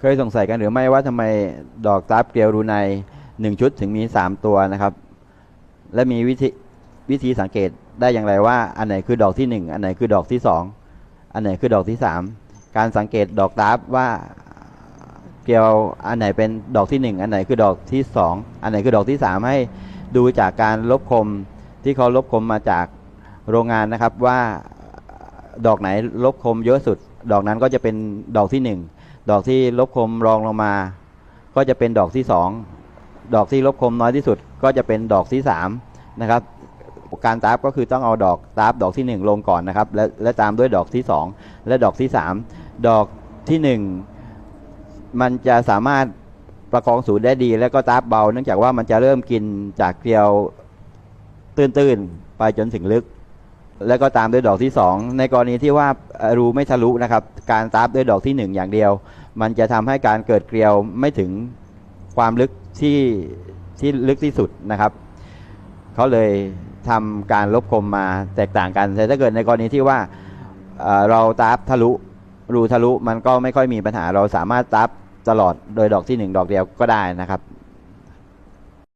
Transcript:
เคยสงสัยกันหรือไม่ว่าทำไมดอกตับเกลียวรูในหนึ่งชุดถึงมีสามตัวนะครับ และมีวิธีวิธีสังเกตได้อย่างไรว่า อันไหนคือดอกที่หนึ่งอันไหนคือดอกที่สองอันไหนคือดอกที่สามการสังเกตดอกตับว่าเกลียวอันไหนเป็นดอกที่หนึ่งอันไหนคือดอกที่สองอันไหนคือดอกที่สามให้ดูจากการลบคมที่เขาลบคมมาจากโรงงานนะครับว่าดอกไหนลบคมเยอะสุด ดอกนั้นก็จะเป็นดอกที่หนึ่ง ดอกที่ลบคมรองลงมา ก็จะเป็นดอกที่สองดอกที่ลบคมน้อยที่สุด ก็จะเป็นดอกที่สามนะครับการตาบก็คือต้องเอาดอกตาบดอกที่หนึ่งลงก่อนนะครับ และและตามด้วยดอกที่สองและดอกที่สามดอกที่หนึ่งมันจะสามารถประคองสูตรได้ดี แล้วก็ตาบเบา เนื่องจากว่ามันจะเริ่มกินจากเกลียวตื้นๆ ไปจนถึงลึก แล้วก็ตามด้วยดอกที่สองในกรณีที่ว่ารูไม่ทะลุนะครับ การตาบด้วยดอกที่หนึ่งอย่างเดียว มันจะทำให้การเกิดเกลียวไม่ถึงความลึกที่ที่ลึกที่สุดนะครับเขาเลยทำการลบคมมาแตกต่างกันแต่ถ้าเกิดในกรณีที่ว่าเราตาบทะลุรูทะลุมันก็ไม่ค่อยมีปัญหาเราสามารถตาบตลอดโดยดอกที่หนึ่งดอกเดียวก็ได้นะครับ